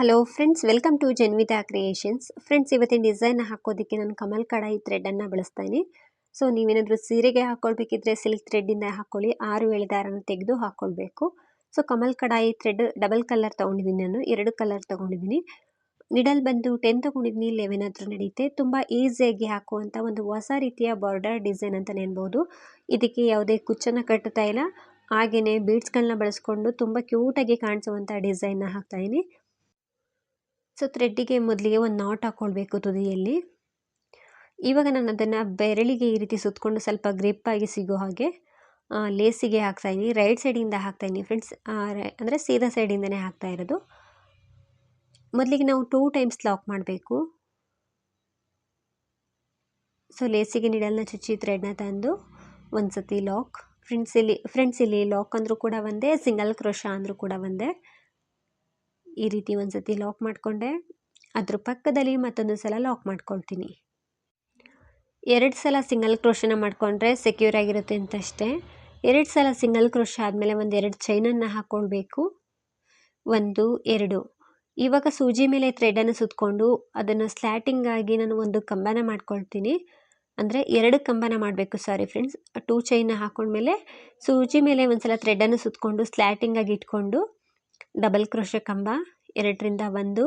Hello friends welcome to Janvita creations friends ಇವತ್ತಿನ design ಹಾಕೋದಕ್ಕೆ ನಾನು ಕಮಲ್ ಕಡಾಯಿ ಥ್ರೆಡನ್ನು ಬಳಸ್ತಾ ಇದ್ದೀನಿ ಸೊ ನೀವೇನಾದರೂ ಸೀರೆಗೆ ಹಾಕ್ಕೊಳ್ಬೇಕಿದ್ರೆ ಸಿಲ್ಕ್ ಥ್ರೆಡ್ಡಿಂದ ಹಾಕ್ಕೊಳ್ಳಿ ಆರು ಏಳು ತೆಗೆದು ಹಾಕ್ಕೊಳ್ಬೇಕು ಸೊ ಕಮಲ್ ಕಡಾಯಿ ಥ್ರೆಡ್ ಡಬಲ್ ಕಲರ್ ತೊಗೊಂಡಿದ್ದೀನಿ ನಾನು. ಎರಡು ಕಲರ್ ತೊಗೊಂಡಿದ್ದೀನಿ ನಿಡಲ್ ಬಂದು ಟೆನ್ ತೊಗೊಂಡಿದ್ದೀನಿ ಲೆವೆನ್ ಹತ್ರ ನಡೆಯುತ್ತೆ ತುಂಬ ಈಸಿಯಾಗಿ ಹಾಕುವಂಥ ಒಂದು ಹೊಸ ರೀತಿಯ ಬಾರ್ಡರ್ ಡಿಸೈನ್ ಅಂತ ನೆನ್ಬೋದು. ಇದಕ್ಕೆ ಯಾವುದೇ ಕುಚ್ಚನ್ನು ಕಟ್ಟುತ್ತಾ ಇಲ್ಲ. ಹಾಗೆಯೇ ಬೀಡ್ಸ್ಗಳನ್ನ ಬಳಸ್ಕೊಂಡು ತುಂಬ ಕ್ಯೂಟಾಗಿ ಕಾಣಿಸುವಂಥ ಡಿಸೈನ್ನ ಹಾಕ್ತಾಯಿದ್ದೀನಿ ಸೊ ಥ್ರೆಡ್ಡಿಗೆ ಮೊದಲಿಗೆ ಒಂದು ನಾಟ್ ಹಾಕ್ಕೊಳ್ಬೇಕು ತುದಿಯಲ್ಲಿ. ಇವಾಗ ನಾನು ಅದನ್ನು ಬೆರಳಿಗೆ ಈ ರೀತಿ ಸುತ್ತಕೊಂಡು ಸ್ವಲ್ಪ ಗ್ರಿಪ್ಪಾಗಿ ಸಿಗೋ ಹಾಗೆ ಲೇಸಿಗೆ ಹಾಕ್ತಾಯಿದ್ದೀನಿ ರೈಟ್ ಸೈಡಿಂದ ಹಾಕ್ತಾಯಿದ್ದೀನಿ ಫ್ರೆಂಡ್ಸ್. ಅಂದರೆ ಸೀದಾ ಸೈಡಿಂದನೇ ಹಾಕ್ತಾ ಇರೋದು. ಮೊದಲಿಗೆ ನಾವು ಟೂ ಟೈಮ್ಸ್ ಲಾಕ್ ಮಾಡಬೇಕು. ಸೊ ಲೇಸಿಗೆ ನಿಡಲ್ನ ಚುಚ್ಚಿ ಥ್ರೆಡ್ನ ತಂದು ಒಂದು ಸತಿ ಲಾಕ್. ಫ್ರೆಂಡ್ಸ್ ಇಲ್ಲಿ ಫ್ರೆಂಡ್ಸ್ ಇಲ್ಲಿ ಲಾಕ್ ಅಂದರೂ ಕೂಡ ಒಂದೇ, ಸಿಂಗಲ್ ಕ್ರೋಶ ಅಂದರೂ ಕೂಡ ಒಂದೇ. ಈ ರೀತಿ ಒಂದು ಸತಿ ಲಾಕ್ ಮಾಡಿಕೊಂಡೆ. ಅದ್ರ ಪಕ್ಕದಲ್ಲಿ ಮತ್ತೊಂದು ಸಲ ಲಾಕ್ ಮಾಡ್ಕೊಳ್ತೀನಿ. ಎರಡು ಸಲ ಸಿಂಗಲ್ ಕ್ರೋಶನ ಮಾಡಿಕೊಂಡ್ರೆ ಸೆಕ್ಯೂರ್ ಆಗಿರುತ್ತೆ ಅಂತಷ್ಟೇ. ಎರಡು ಸಲ ಸಿಂಗಲ್ ಕ್ರೋಶ ಆದಮೇಲೆ ಒಂದು ಎರಡು ಚೈನನ್ನು ಹಾಕ್ಕೊಳ್ಬೇಕು ಒಂದು, ಎರಡು. ಇವಾಗ ಸೂಜಿ ಮೇಲೆ ಥ್ರೆಡನ್ನು ಸುತ್ತಕೊಂಡು ಅದನ್ನು ಸ್ಲ್ಯಾಟಿಂಗ್ ಆಗಿ ನಾನು ಒಂದು ಕಂಬನ ಮಾಡ್ಕೊಳ್ತೀನಿ. ಅಂದರೆ ಎರಡು ಕಂಬನ ಮಾಡಬೇಕು ಸಾರಿ ಫ್ರೆಂಡ್ಸ್ ಟೂ ಚೈನ್ನ ಹಾಕೊಂಡ್ಮೇಲೆ ಸೂಜಿ ಮೇಲೆ ಒಂದು ಸಲ ಥ್ರೆಡನ್ನು ಸುತ್ತಕೊಂಡು ಸ್ಲ್ಯಾಟಿಂಗಾಗಿ ಇಟ್ಕೊಂಡು ಡಬಲ್ ಕ್ರೋಶ ಕಂಬ, ಎರಡರಿಂದ ಒಂದು,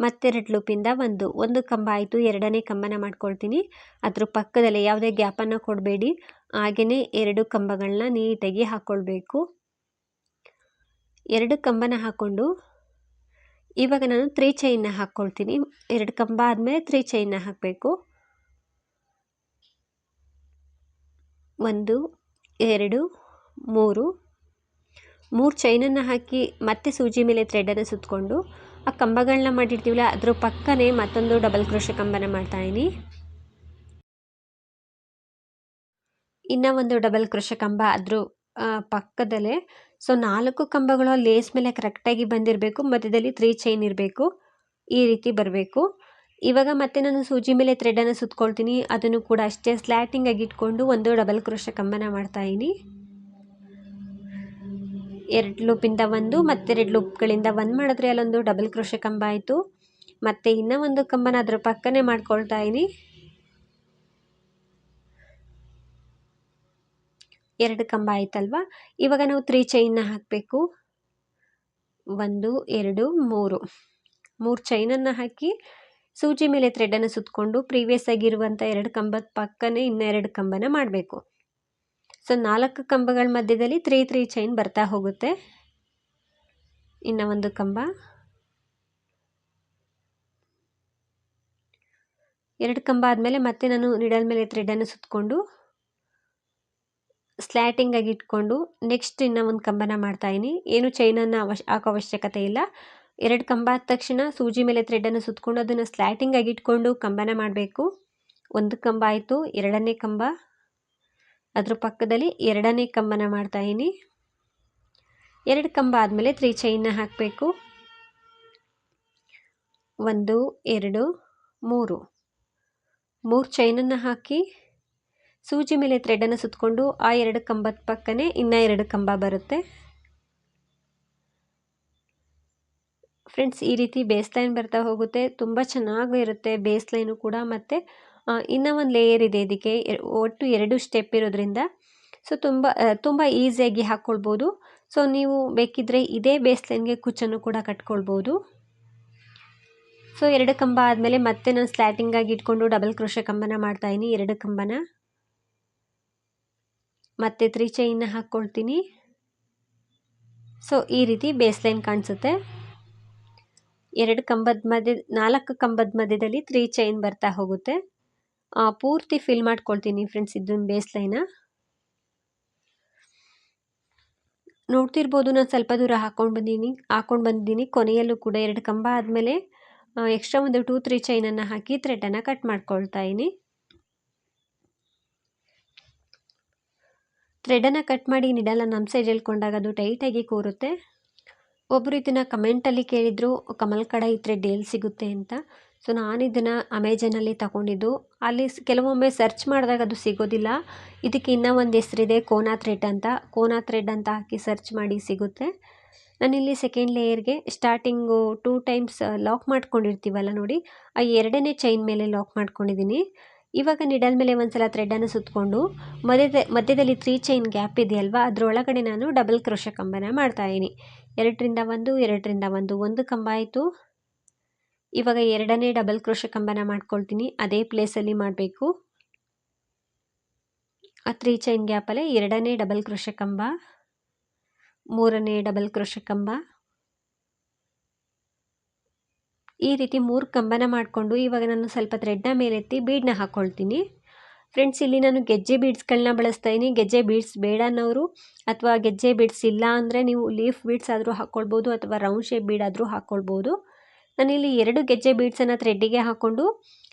ಮತ್ತೆರಡು ಲೂಪಿಂದ ಒಂದು. ಒಂದು ಕಂಬ ಆಯಿತು, ಎರಡನೇ ಕಂಬನ ಮಾಡ್ಕೊಳ್ತೀನಿ. ಅದ್ರ ಪಕ್ಕದಲ್ಲಿ ಯಾವುದೇ ಗ್ಯಾಪನ್ನು ಕೊಡಬೇಡಿ. ಹಾಗೆಯೇ ಎರಡು ಕಂಬಗಳನ್ನ ನೀಟಾಗಿ ಹಾಕ್ಕೊಳ್ಬೇಕು ಎರಡು ಕಂಬನ ಹಾಕ್ಕೊಂಡು, ಇವಾಗ ನಾನು ತ್ರೀ ಚೈನ್ನ ಹಾಕ್ಕೊಳ್ತೀನಿ ಎರಡು ಕಂಬ ಆದಮೇಲೆ ತ್ರೀ ಚೈನ್ನ ಹಾಕಬೇಕು. ಒಂದು, ಎರಡು, ಮೂರು ಮೂರು ಚೈನನ್ನು ಹಾಕಿ ಮತ್ತೆ ಸೂಜಿ ಮೇಲೆ ಥ್ರೆಡನ್ನು ಸುತ್ತಕೊಂಡು ಆ ಕಂಬಗಳನ್ನ ಮಾಡಿರ್ತೀವಲ್ಲ, ಅದ್ರ ಪಕ್ಕನೇ ಮತ್ತೊಂದು ಡಬಲ್ ಕ್ರೋಶ ಕಂಬನ ಮಾಡ್ತಾಯಿನಿ ಇನ್ನೂ ಒಂದು ಡಬಲ್ ಕ್ರೋಶ ಕಂಬ ಅದ್ರ ಪಕ್ಕದಲ್ಲೇ. ಸೊ ನಾಲ್ಕು ಕಂಬಗಳು ಲೇಸ್ ಮೇಲೆ ಕರೆಕ್ಟಾಗಿ ಬಂದಿರಬೇಕು, ಮಧ್ಯದಲ್ಲಿ ತ್ರೀ ಚೈನ್ ಇರಬೇಕು, ಈ ರೀತಿ ಬರಬೇಕು. ಇವಾಗ ಮತ್ತೆ ನಾನು ಸೂಜಿ ಮೇಲೆ ಥ್ರೆಡನ್ನು ಸುತ್ಕೊಳ್ತೀನಿ, ಅದನ್ನು ಕೂಡ ಅಷ್ಟೇ ಸ್ಲ್ಯಾಟಿಂಗ್ ಆಗಿ ಇಟ್ಕೊಂಡು ಒಂದು ಡಬಲ್ ಕ್ರೋಶ ಕಂಬನ ಮಾಡ್ತಾಯಿನಿ ಎರಡು ಲೂಪಿಂದ ಒಂದು ಮತ್ತೆರಡು ಲೂಪ್ಗಳಿಂದ ಒಂದು ಮಾಡಿದ್ರೆ ಅಲ್ಲೊಂದು ಡಬಲ್ ಕ್ರೋಶ ಕಂಬ ಆಯಿತು. ಮತ್ತು ಇನ್ನೂ ಒಂದು ಕಂಬನ ಅದರ ಪಕ್ಕನೇ ಮಾಡ್ಕೊಳ್ತಾ ಇದ್ದೀನಿ ಎರಡು ಕಂಬ ಆಯ್ತಲ್ವಾ? ಇವಾಗ ನಾವು ತ್ರೀ ಚೈನ್ನ ಹಾಕಬೇಕು. ಒಂದು, ಎರಡು, ಮೂರು. ಮೂರು ಚೈನನ್ನು ಹಾಕಿ ಸೂಜಿ ಮೇಲೆ ಥ್ರೆಡನ್ನು ಸುತ್ತಕೊಂಡು ಪ್ರೀವಿಯಸ್ ಆಗಿರುವಂಥ ಎರಡು ಕಂಬದ ಪಕ್ಕನೇ ಇನ್ನೆರಡು ಕಂಬನ ಮಾಡಬೇಕು. ಸೊ ನಾಲ್ಕು ಕಂಬಗಳ ಮಧ್ಯದಲ್ಲಿ ತ್ರೀ ತ್ರೀ ಚೈನ್ ಬರ್ತಾ ಹೋಗುತ್ತೆ. ಇನ್ನು ಒಂದು ಕಂಬ. ಎರಡು ಕಂಬ ಆದಮೇಲೆ ಮತ್ತೆ ನಾನು ನಿಡಲ್ ಮೇಲೆ ಥ್ರೆಡನ್ನು ಸುತ್ತಕೊಂಡು ಸ್ಲ್ಯಾಟಿಂಗ್ ಆಗಿ ಇಟ್ಕೊಂಡು ನೆಕ್ಸ್ಟ್ ಇನ್ನೂ ಒಂದು ಕಂಬನ ಮಾಡ್ತಾಯಿನಿ ಏನು ಚೈನನ್ನು ಅವಶ್ ಹಾಕೋ ಅವಶ್ಯಕತೆ ಇಲ್ಲ. ಎರಡು ಕಂಬ ಆದ ತಕ್ಷಣ ಸೂಜಿ ಮೇಲೆ ಥ್ರೆಡನ್ನು ಸುತ್ತಕೊಂಡು ಅದನ್ನು ಸ್ಲ್ಯಾಟಿಂಗ್ ಆಗಿ ಇಟ್ಕೊಂಡು ಕಂಬನ ಮಾಡಬೇಕು. ಒಂದು ಕಂಬ ಆಯಿತು, ಎರಡನೇ ಕಂಬ. ಅದ್ರ ಪಕ್ಕದಲ್ಲಿ ಎರಡನೇ ಕಂಬನ ಮಾಡ್ತಾಯಿನಿ ಎರಡು ಕಂಬ ಆದಮೇಲೆ ತ್ರೀ ಚೈನ್ನ ಹಾಕಬೇಕು. ಒಂದು, ಎರಡು, ಮೂರು. ಮೂರು ಚೈನನ್ನು ಹಾಕಿ ಸೂಜಿ ಮೇಲೆ ಥ್ರೆಡನ್ನು ಸುತ್ತಕೊಂಡು ಆ ಎರಡು ಕಂಬದ ಪಕ್ಕನೇ ಇನ್ನೂ ಎರಡು ಕಂಬ ಬರುತ್ತೆ. ಫ್ರೆಂಡ್ಸ್ ಈ ರೀತಿ ಬೇಸ್ ಲೈನ್ ಬರ್ತಾ ಹೋಗುತ್ತೆ. ತುಂಬ ಚೆನ್ನಾಗಿರುತ್ತೆ ಬೇಸ್ ಲೈನು ಕೂಡ ಮತ್ತು ಇನ್ನೂ ಒಂದು ಲೇಯರ್ ಇದೆ ಇದಕ್ಕೆ. ಒಟ್ಟು ಎರಡು ಸ್ಟೆಪ್ ಇರೋದ್ರಿಂದ ಸೊ ತುಂಬ ತುಂಬ ಈಸಿಯಾಗಿ ಹಾಕ್ಕೊಳ್ಬೋದು ಸೊ ನೀವು ಬೇಕಿದ್ದರೆ ಇದೇ ಬೇಸ್ಲೈನ್ಗೆ ಕುಚ್ಚನ್ನು ಕೂಡ ಕಟ್ಕೊಳ್ಬೋದು. ಸೊ ಎರಡು ಕಂಬ ಆದಮೇಲೆ ಮತ್ತೆ ನಾನು ಸ್ಲ್ಯಾಟಿಂಗಾಗಿ ಇಟ್ಕೊಂಡು ಡಬಲ್ ಕ್ರೋಶ ಕಂಬನ ಮಾಡ್ತಾಯಿನಿ ಎರಡು ಕಂಬನ. ಮತ್ತೆ ತ್ರೀ ಚೈನ್ನ ಹಾಕ್ಕೊಳ್ತೀನಿ ಸೊ ಈ ರೀತಿ ಬೇಸ್ಲೈನ್ ಕಾಣಿಸುತ್ತೆ. ಎರಡು ಕಂಬದ ಮಧ್ಯ, ನಾಲ್ಕು ಕಂಬದ ಮಧ್ಯದಲ್ಲಿ ತ್ರೀ ಚೈನ್ ಬರ್ತಾ ಹೋಗುತ್ತೆ. ಪೂರ್ತಿ ಫಿಲ್ ಮಾಡ್ಕೊಳ್ತೀನಿ ಫ್ರೆಂಡ್ಸ್ ಇದನ್ನ ಬೇಸ್ ಲೈನ ನೋಡ್ತಿರ್ಬೋದು ನಾನು ಸ್ವಲ್ಪ ದೂರ ಹಾಕ್ಕೊಂಡು ಬಂದೀನಿ ಹಾಕ್ಕೊಂಡು ಬಂದಿದ್ದೀನಿ ಕೊನೆಯಲ್ಲೂ ಕೂಡ ಎರಡು ಕಂಬ ಆದಮೇಲೆ ಎಕ್ಸ್ಟ್ರಾ ಒಂದು ಟೂ ತ್ರೀ ಚೈನನ್ನು ಹಾಕಿ ಥ್ರೆಡನ್ನು ಕಟ್ ಮಾಡ್ಕೊಳ್ತಾ ಇದ್ದೀನಿ ಥ್ರೆಡನ್ನು ಕಟ್ ಮಾಡಿ ನಿಡಲ್ಲ ನಮ್ಮ ಸೈಡ್ ಹೇಳ್ಕೊಂಡಾಗ ಅದು ಟೈಟಾಗಿ ಕೂರುತ್ತೆ. ಒಬ್ಬರು ಇದನ್ನು ಕಮೆಂಟಲ್ಲಿ ಕೇಳಿದರು, ಕಮಲ್ ಕಡ ಇದ್ರೆ ಡೇಲ್ ಸಿಗುತ್ತೆ ಅಂತ. ಸೊ ನಾನು ಇದನ್ನು ಅಮೆಜಾನಲ್ಲಿ ತಗೊಂಡಿದ್ದು. ಅಲ್ಲಿ ಕೆಲವೊಮ್ಮೆ ಸರ್ಚ್ ಮಾಡಿದಾಗ ಅದು ಸಿಗೋದಿಲ್ಲ. ಇದಕ್ಕೆ ಇನ್ನೂ ಒಂದು ಹೆಸರಿದೆ, ಕೋನಾ ಥ್ರೆಡ್ ಅಂತ. ಕೋನಾ ಥ್ರೆಡ್ ಅಂತ ಹಾಕಿ ಸರ್ಚ್ ಮಾಡಿ ಸಿಗುತ್ತೆ. ನಾನಿಲ್ಲಿ ಸೆಕೆಂಡ್ ಲೇಯರ್ಗೆ ಸ್ಟಾರ್ಟಿಂಗು ಟೂ ಟೈಮ್ಸ್ ಲಾಕ್ ಮಾಡ್ಕೊಂಡಿರ್ತೀವಲ್ಲ ನೋಡಿ, ಆ ಎರಡನೇ ಚೈನ್ ಮೇಲೆ ಲಾಕ್ ಮಾಡ್ಕೊಂಡಿದ್ದೀನಿ. ಇವಾಗ ನಿಡಲ್ ಮೇಲೆ ಒಂದು ಸಲ ಥ್ರೆಡನ್ನು ಸುತ್ತಕೊಂಡು ಮಧ್ಯದ, ಮಧ್ಯದಲ್ಲಿ ತ್ರೀ ಚೈನ್ ಗ್ಯಾಪ್ ಇದೆಯಲ್ವಾ, ಅದರೊಳಗಡೆ ನಾನು ಡಬಲ್ ಕ್ರೋಶ ಕಂಬನ ಮಾಡ್ತಾಯಿದ್ದೀನಿ ಎರಡರಿಂದ ಒಂದು ಎರಡರಿಂದ ಒಂದು ಒಂದು ಕಂಬ ಆಯಿತು ಇವಾಗ ಎರಡನೇ ಡಬಲ್ ಕ್ರೋಶ ಕಂಬನ ಮಾಡ್ಕೊಳ್ತೀನಿ. ಅದೇ ಪ್ಲೇಸಲ್ಲಿ ಮಾಡಬೇಕು. ಆ ತ್ರೀ ಚೈನ್ ಗ್ಯಾಪಲ್ಲೇ ಎರಡನೇ ಡಬಲ್ ಕ್ರೋಶ ಕಂಬ, ಮೂರನೇ ಡಬಲ್ ಕ್ರೋಶ ಕಂಬ. ಈ ರೀತಿ ಮೂರು ಕಂಬನ ಮಾಡಿಕೊಂಡು ಇವಾಗ ನಾನು ಸ್ವಲ್ಪ ಥ್ರೆಡ್ನ ಮೇಲೆತ್ತಿ ಬೀಡನ್ನ ಹಾಕ್ಕೊಳ್ತೀನಿ ಫ್ರೆಂಡ್ಸ್ ಇಲ್ಲಿ ನಾನು ಗೆಜ್ಜೆ ಬೀಡ್ಸ್ಗಳನ್ನ ಬಳಸ್ತಾ ಇದ್ದೀನಿ ಗೆಜ್ಜೆ ಬೀಡ್ಸ್ ಬೇಡ ಅನ್ನೋರು ಅಥವಾ ಗೆಜ್ಜೆ ಬೀಡ್ಸ್ ಇಲ್ಲ ಅಂದರೆ ನೀವು ಲೀಫ್ ಬೀಡ್ಸ್ ಆದರೂ ಹಾಕ್ಕೊಳ್ಬೋದು ಅಥವಾ ರೌಂಡ್ ಶೇಪ್ ಬೀಡ್ ಆದರೂ ಹಾಕ್ಕೊಳ್ಬೋದು ನಾನಿಲ್ಲಿ ಎರಡು ಗೆಜ್ಜೆ ಬೀಡ್ಸನ್ನು ಥ್ರೆಡ್ಡಿಗೆ ಹಾಕ್ಕೊಂಡು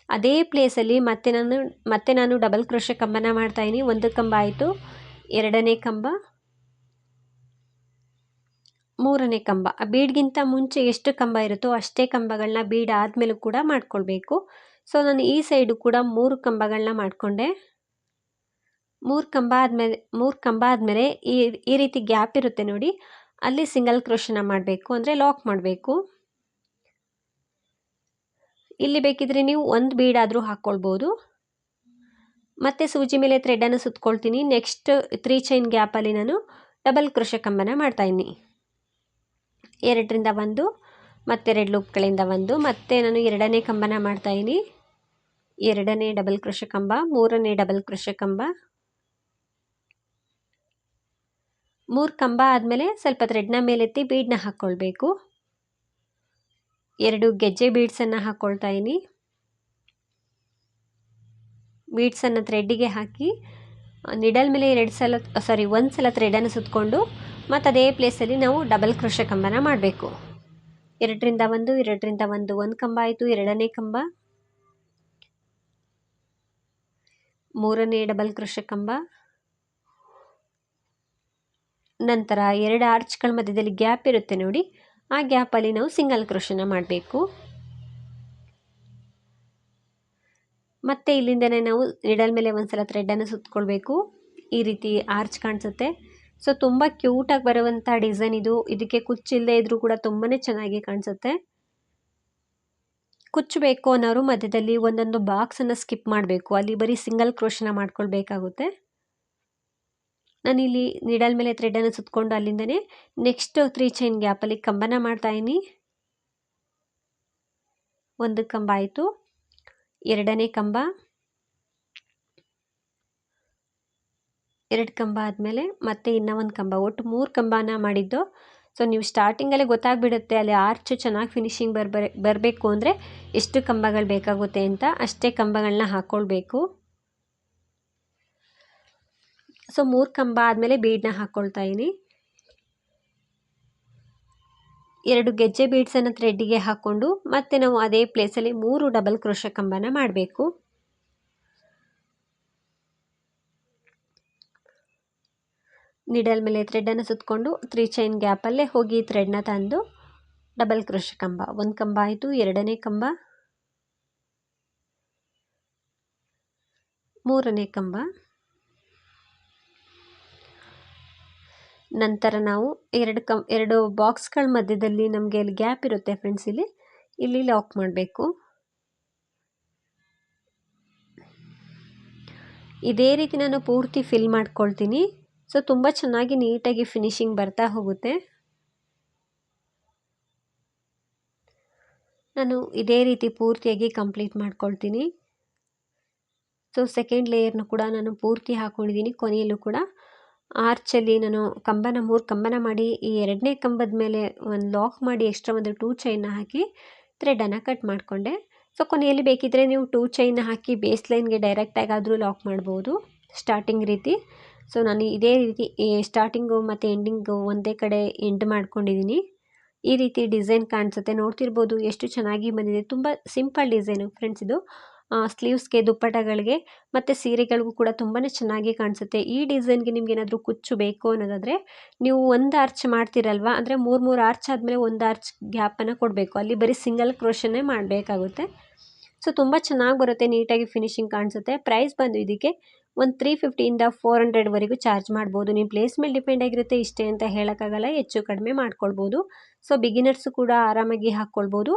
ಅದೇ ಪ್ಲೇಸಲ್ಲಿ ಮತ್ತೆ ನಾನು ಮತ್ತೆ ನಾನು ಡಬಲ್ ಕ್ರೋಶೆ ಕಂಬನ ಮಾಡ್ತಾಯಿದ್ದೀನಿ ಒಂದು ಕಂಬ ಆಯಿತು. ಎರಡನೇ ಕಂಬ. ಮೂರನೇ ಕಂಬ. ಆ ಬೀಡ್ಗಿಂತ ಮುಂಚೆ ಎಷ್ಟು ಕಂಬ ಇರುತ್ತೋ ಅಷ್ಟೇ ಕಂಬಗಳನ್ನ ಬೀಡ್ ಆದಮೇಲೂ ಕೂಡ ಮಾಡ್ಕೊಳ್ಬೇಕು. ಸೊ ನಾನು ಈ ಸೈಡು ಕೂಡ ಮೂರು ಕಂಬಗಳನ್ನ ಮಾಡಿಕೊಂಡೆ. ಮೂರು ಕಂಬ ಆದಮೇಲೆ, ಮೂರು ಕಂಬ ಆದಮೇಲೆ ಈ ಈ ರೀತಿ ಗ್ಯಾಪ್ ಇರುತ್ತೆ ನೋಡಿ. ಅಲ್ಲಿ ಸಿಂಗಲ್ ಕ್ರೋಶನ ಮಾಡಬೇಕು, ಅಂದರೆ ಲಾಕ್ ಮಾಡಬೇಕು. ಇಲ್ಲಿ ಬೇಕಿದ್ರೆ ನೀವು ಒಂದು ಬೀಡಾದರೂ ಹಾಕ್ಕೊಳ್ಬೋದು ಮತ್ತೆ ಸೂಜಿ ಮೇಲೆ ಥ್ರೆಡನ್ನು ಸುತ್ಕೊಳ್ತೀನಿ. ನೆಕ್ಸ್ಟ್ ತ್ರೀ ಚೈನ್ ಗ್ಯಾಪಲ್ಲಿ ನಾನು ಡಬಲ್ ಕ್ರೋಶ ಕಂಬನ ಮಾಡ್ತಾಯಿದ್ದೀನಿ ಎರಡರಿಂದ ಒಂದು ಮತ್ತೆರಡು ಲೂಪ್ಗಳಿಂದ ಒಂದು, ಮತ್ತೆ ನಾನು ಎರಡನೇ ಕಂಬನ ಮಾಡ್ತಾಯಿದ್ದೀನಿ ಎರಡನೇ ಡಬಲ್ ಕ್ರೋಶ ಕಂಬ ಮೂರನೇ ಡಬಲ್ ಕ್ರೋಶ ಕಂಬ ಮೂರು ಕಂಬ ಆದಮೇಲೆ ಸ್ವಲ್ಪ ಥ್ರೆಡ್ನ ಮೇಲೆತ್ತಿ ಬೀಡನ್ನ ಹಾಕ್ಕೊಳ್ಬೇಕು ಎರಡು ಗೆಜ್ಜೆ ಬೀಡ್ಸನ್ನು ಹಾಕ್ಕೊಳ್ತಾ ಬೀಡ್ಸನ್ನು ಥ್ರೆಡ್ಡಿಗೆ ಹಾಕಿ ನಿಡಲ್ ಮೇಲೆ ಎರಡು ಸಲ ಸಾರಿ ಒಂದು ಸಲ ಥ್ರೆಡನ್ನು ಸುತ್ತಕೊಂಡು ಮತ್ತು ಅದೇ ಪ್ಲೇಸಲ್ಲಿ ನಾವು ಡಬಲ್ ಕ್ರೋಶ ಕಂಬನ ಮಾಡಬೇಕು. ಎರಡರಿಂದ ಒಂದು ಎರಡರಿಂದ ಒಂದು ಒಂದು ಕಂಬ ಆಯಿತು, ಎರಡನೇ ಕಂಬ. ಮೂರನೇ ಡಬಲ್ ಕ್ರೋಶ ಕಂಬ ನಂತರ ಎರಡು ಆರ್ಚ್ಗಳ ಮಧ್ಯದಲ್ಲಿ ಗ್ಯಾಪ್ ಇರುತ್ತೆ ನೋಡಿ, ಆ ಗ್ಯಾಪಲ್ಲಿ ನಾವು ಸಿಂಗಲ್ ಕ್ರೋಶನ ಮಾಡಬೇಕು. ಮತ್ತೆ ಇಲ್ಲಿಂದನೇ ನಾವು ನಿಡಲ್ ಮೇಲೆ ಒಂದ್ಸಲ ಥ್ರೆಡನ್ನು ಸುತ್ತಕೊಳ್ಬೇಕು ಈ ರೀತಿ ಆರ್ಚ್ ಕಾಣಿಸುತ್ತೆ. ಸೊ, ತುಂಬ ಕ್ಯೂಟಾಗಿ ಬರುವಂಥ ಡಿಸೈನ್ ಇದು. ಇದಕ್ಕೆ ಕುಚ್ಚಿಲ್ಲದೆ ಇದ್ರೂ ಕೂಡ ತುಂಬಾ ಚೆನ್ನಾಗಿ ಕಾಣಿಸುತ್ತೆ. ಕುಚ್ಚು ಬೇಕು ಅನ್ನೋರು ಮಧ್ಯದಲ್ಲಿ ಒಂದೊಂದು ಬಾಕ್ಸನ್ನು ಸ್ಕಿಪ್ ಮಾಡಬೇಕು. ಅಲ್ಲಿ ಬರೀ ಸಿಂಗಲ್ ಕ್ರೋಶನ ಮಾಡ್ಕೊಳ್ಬೇಕಾಗುತ್ತೆ. ನಾನಿಲ್ಲಿ ನಿಡಲ್ ಮೇಲೆ ಥ್ರೆಡನ್ನು ಸುತ್ತಕೊಂಡು ಅಲ್ಲಿಂದನೇ ನೆಕ್ಸ್ಟ್ ತ್ರೀ ಚೈನ್ ಗ್ಯಾಪಲ್ಲಿ ಕಂಬನ ಮಾಡ್ತಾಯಿನಿ ಒಂದು ಕಂಬ ಆಯಿತು. ಎರಡನೇ ಕಂಬ. ಎರಡು ಕಂಬ ಆದಮೇಲೆ ಮತ್ತೆ ಇನ್ನೂ ಒಂದು ಕಂಬ. ಒಟ್ಟು ಮೂರು ಕಂಬನ ಮಾಡಿದ್ದು ಸೊ ನೀವು ಸ್ಟಾರ್ಟಿಂಗಲ್ಲೇ ಗೊತ್ತಾಗ್ಬಿಡುತ್ತೆ, ಅಲ್ಲಿ ಆರ್ಚು ಚೆನ್ನಾಗಿ ಫಿನಿಶಿಂಗ್ ಬರ್ಬೇ, ಬರಬೇಕು ಅಂದರೆ ಎಷ್ಟು ಕಂಬಗಳು ಬೇಕಾಗುತ್ತೆ ಅಂತ ಅಷ್ಟೇ ಕಂಬಗಳನ್ನ ಹಾಕ್ಕೊಳ್ಬೇಕು ಸೊ ಮೂರು ಕಂಬ ಆದಮೇಲೆ ಬೀಡನ್ನ ಹಾಕ್ಕೊಳ್ತಾ ಇದ್ದೀನಿ. ಎರಡು ಗೆಜ್ಜೆ ಬೀಡ್ಸನ್ನು ಥ್ರೆಡ್ಡಿಗೆ ಹಾಕ್ಕೊಂಡು ಮತ್ತೆ ನಾವು ಅದೇ ಪ್ಲೇಸಲ್ಲಿ ಮೂರು ಡಬಲ್ ಕ್ರೋಶ ಕಂಬನ ಮಾಡಬೇಕು. ನಿಡಲ್ ಮೇಲೆ ಥ್ರೆಡನ್ನು ಸುತ್ತಕೊಂಡು ತ್ರೀ ಚೈನ್ ಗ್ಯಾಪಲ್ಲೇ ಹೋಗಿ ಥ್ರೆಡ್ನ ತಂದು ಡಬಲ್ ಕ್ರೋಶ ಕಂಬ. ಒಂದು ಕಂಬ ಆಯಿತು, ಎರಡನೇ ಕಂಬ, ಮೂರನೇ ಕಂಬ. ನಂತರ ನಾವು ಎರಡು ಕಂ, ಎರಡು ಬಾಕ್ಸ್ಗಳ ಮಧ್ಯದಲ್ಲಿ ನಮಗೆ ಅಲ್ಲಿ ಗ್ಯಾಪ್ ಇರುತ್ತೆ ಫ್ರೆಂಡ್ಸ್ ಇಲ್ಲಿ ಇಲ್ಲಿ ಲಾಕ್ ಮಾಡಬೇಕು. ಇದೇ ರೀತಿ ನಾನು ಪೂರ್ತಿ ಫಿಲ್ ಮಾಡ್ಕೊಳ್ತೀನಿ. ಸೊ ತುಂಬ ಚೆನ್ನಾಗಿ ನೀಟಾಗಿ ಫಿನಿಶಿಂಗ್ ಬರ್ತಾ ಹೋಗುತ್ತೆ. ನಾನು ಇದೇ ರೀತಿ ಪೂರ್ತಿಯಾಗಿ ಕಂಪ್ಲೀಟ್ ಮಾಡ್ಕೊಳ್ತೀನಿ. ಸೊ ಸೆಕೆಂಡ್ ಲೇಯರ್ನ ಕೂಡ ನಾನು ಪೂರ್ತಿ ಹಾಕ್ಕೊಂಡಿದ್ದೀನಿ ಕೊನೆಯಲ್ಲೂ ಕೂಡ ಆರ್ಚಲ್ಲಿ ನಾನು ಕಂಬನ ಮೂರು ಕಂಬನ ಮಾಡಿ, ಈ ಎರಡನೇ ಕಂಬದ ಮೇಲೆ ಒಂದು ಲಾಕ್ ಮಾಡಿ ಎಕ್ಸ್ಟ್ರಾ ಒಂದು ಟೂ ಚೈನ್ನ ಹಾಕಿ ಥ್ರೆಡನ್ನು ಕಟ್ ಮಾಡಿಕೊಂಡೆ. ಸೊ ಕೊನೆಯಲ್ಲಿ ಬೇಕಿದ್ದರೆ ನೀವು ಟೂ ಚೈನ್ನ ಹಾಕಿ ಬೇಸ್ ಲೈನ್ಗೆ ಡೈರೆಕ್ಟಾಗಿ ಆದರೂ ಲಾಕ್ ಮಾಡ್ಬೋದು. ಸ್ಟಾರ್ಟಿಂಗ್ ರೀತಿ. ಸೊ ನಾನು ಇದೇ ರೀತಿ ಸ್ಟಾರ್ಟಿಂಗು ಮತ್ತು ಎಂಡಿಂಗು ಒಂದೇ ಕಡೆ ಎಂಡ್ ಮಾಡ್ಕೊಂಡಿದ್ದೀನಿ ಈ ರೀತಿ ಡಿಸೈನ್ ಕಾಣಿಸುತ್ತೆ. ನೋಡ್ತಿರ್ಬೋದು ಎಷ್ಟು ಚೆನ್ನಾಗಿ ಬಂದಿದೆ. ತುಂಬ ಸಿಂಪಲ್ ಡಿಸೈನು ಫ್ರೆಂಡ್ಸ್ ಇದು. ಸ್ಲೀವ್ಸ್ಗೆ ದುಪ್ಪಟಗಳಿಗೆ ಮತ್ತು ಸೀರೆಗಳಿಗೂ ಕೂಡ ತುಂಬಾ ಚೆನ್ನಾಗಿ ಕಾಣಿಸುತ್ತೆ. ಈ ಡಿಸೈನ್ಗೆ ನಿಮ್ಗೆ ಏನಾದರೂ ಕುಚ್ಚು ಬೇಕು ಅನ್ನೋದಾದರೆ, ನೀವು ಒಂದು ಆರ್ಚ್ ಮಾಡ್ತಿರಲ್ವ? ಅಂದರೆ ಮೂರು ಮೂರು ಆರ್ಚ್ ಆದಮೇಲೆ ಒಂದು ಆರ್ಚ್ ಗ್ಯಾಪನ್ನು ಕೊಡಬೇಕು. ಅಲ್ಲಿ ಬರೀ ಸಿಂಗಲ್ ಕ್ರೋಷನ್ನೇ ಮಾಡಬೇಕಾಗುತ್ತೆ. ಸೊ ತುಂಬ ಚೆನ್ನಾಗಿ ಬರುತ್ತೆ. ನೀಟಾಗಿ ಫಿನಿಶಿಂಗ್ ಕಾಣಿಸುತ್ತೆ. ಪ್ರೈಸ್ ಬಂದು ಇದಕ್ಕೆ ಒಂದು ತ್ರೀ ಫಿಫ್ಟಿಯಿಂದ ಫೋರ್ ಹಂಡ್ರೆಡ್ವರೆಗೂ ಚಾರ್ಜ್ ಮಾಡ್ಬೋದು. ನಿಮ್ಮ ಪ್ಲೇಸ್ ಮೇಲೆ ಡಿಪೆಂಡ್ ಆಗಿರುತ್ತೆ, ಇಷ್ಟೇ ಅಂತ ಹೇಳೋಕ್ಕಾಗಲ್ಲ, ಹೆಚ್ಚು ಕಡಿಮೆ ಮಾಡ್ಕೊಳ್ಬೋದು. ಸೊ ಬಿಗಿನರ್ಸು ಕೂಡ ಆರಾಮಾಗಿ ಹಾಕ್ಕೊಳ್ಬೋದು.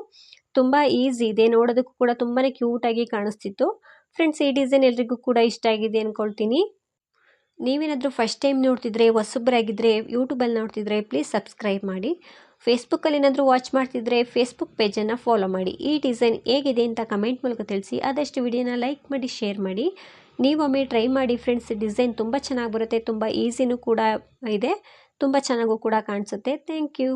ತುಂಬ ಈಸಿ ಇದೆ. ನೋಡೋದಕ್ಕೂ ಕೂಡ ತುಂಬಾ ಕ್ಯೂಟಾಗಿ ಕಾಣಿಸ್ತಿತ್ತು. ಫ್ರೆಂಡ್ಸ್ ಈ ಡಿಸೈನ್ ಎಲ್ರಿಗೂ ಕೂಡ ಇಷ್ಟ ಆಗಿದೆ ಅಂದ್ಕೊಳ್ತೀನಿ ನೀವೇನಾದರೂ ಫಸ್ಟ್ ಟೈಮ್ ನೋಡ್ತಿದ್ರೆ ಹೊಸಬ್ರಾಗಿದ್ದರೆ ಯೂಟ್ಯೂಬಲ್ಲಿ ನೋಡ್ತಿದ್ರೆ ಪ್ಲೀಸ್ ಸಬ್ಸ್ಕ್ರೈಬ್ ಮಾಡಿ. ಫೇಸ್ಬುಕ್ಕಲ್ಲಿ ಏನಾದರೂ ವಾಚ್ ಮಾಡ್ತಿದ್ರೆ ಫೇಸ್ಬುಕ್ ಪೇಜನ್ನು ಫಾಲೋ ಮಾಡಿ. ಈ ಡಿಸೈನ್ ಹೇಗಿದೆ ಅಂತ ಕಮೆಂಟ್ ಮೂಲಕ ತಿಳಿಸಿ. ಆದಷ್ಟು ವಿಡಿಯೋನ ಲೈಕ್ ಮಾಡಿ ಶೇರ್ ಮಾಡಿ. ನೀವೊಮ್ಮೆ ಟ್ರೈ ಮಾಡಿ ಫ್ರೆಂಡ್ಸ್ ಡಿಸೈನ್ ತುಂಬ ಚೆನ್ನಾಗಿ ಬರುತ್ತೆ, ತುಂಬ ಈಸಿನೂ ಕೂಡ ಇದೆ, ತುಂಬ ಚೆನ್ನಾಗೂ ಕೂಡ ಕಾಣಿಸುತ್ತೆ. Thank you